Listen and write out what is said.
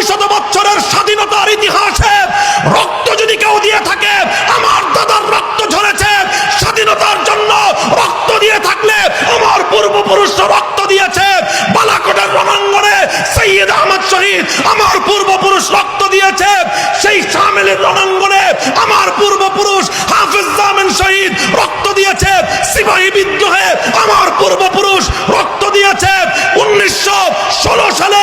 দুই শত বছরের স্বাধীনতার ইতিহাসে রক্ত যদি কেউ দিয়ে থাকে, আমার দাদার রক্ত ঝরেছে। স্বাধীনতার জন্য রক্ত দিয়ে থাকলে আমার পূর্বপুরুষ রক্ত দিয়েছে। বালাকোটের রণাঙ্গনে সৈয়দ আহমদ শহীদ আমার পূর্বপুরুষ রক্ত দিয়েছে। সেই সামেলের রণাঙ্গনে আমার পূর্বপুরুষ হাফিজ জামিন শহীদ রক্ত দিয়েছে। সিপাহী বিদ্রোহে আমার পূর্বপুরুষ রক্ত দিয়েছে উনিশশো ষোলো সালে